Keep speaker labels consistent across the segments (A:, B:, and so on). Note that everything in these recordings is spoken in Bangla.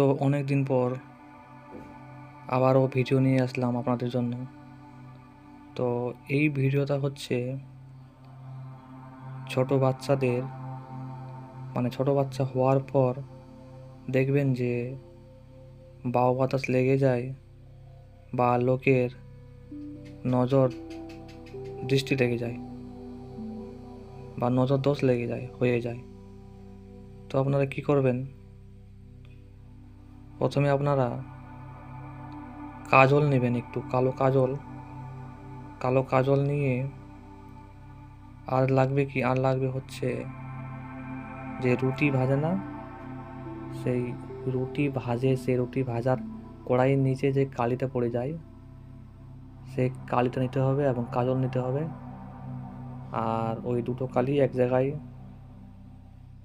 A: তো অনেক দিন পর আবারও ভিডিও নিয়ে আসলাম আপনাদের জন্য। তো এই ভিডিওটা হচ্ছে ছোট বাচ্চাদের মানে ছোট বাচ্চা হওয়ার পর দেখবেন যে বাউ বাতাস লেগে যায় বা লোকের নজর দৃষ্টি লেগে যায় বা নজর দোষ লেগে যায়, হয়ে যায়। তো আপনারা কি করবেন? প্রথমে আপনারা কাজল নেবেন একটু, কালো কাজল। কালো কাজল নিয়ে আর লাগবে কি? আর লাগবে হচ্ছে যে রুটি ভাজে না, সেই রুটি ভাজে, সেই রুটি ভাজার কড়াইয়ের নিচে যে কালিটা পড়ে যায়, সেই কালিটা নিতে হবে এবং কাজল নিতে হবে। আর ওই দুটো কালি এক জায়গায়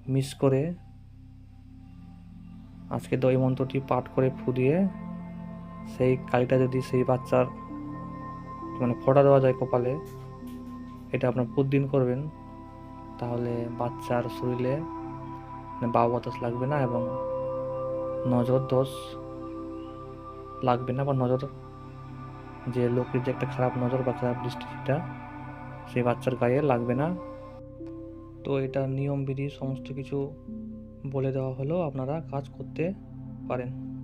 A: মিক্স করে আজকে দই মন্ত্রটি পাঠ করে ফু দিয়ে সেই কালিটা যদি সেই বাচ্চার মানে ফোঁটা দেওয়া যায় কপালে, এটা আপনার প্রতিদিন করবেন, তাহলে বাচ্চার শরীরে মানে বাউ বাতাস লাগবে না এবং নজর দোষ লাগবে না বা নজর যে লোকের যে একটা খারাপ নজর বা খারাপ দৃষ্টি সেটা সেই বাচ্চার গায়ে লাগবে না। তো এটা নিয়ম বিধি সমস্ত কিছু বলে দেওয়া হলো আপনারা কাজ করতে পারেন।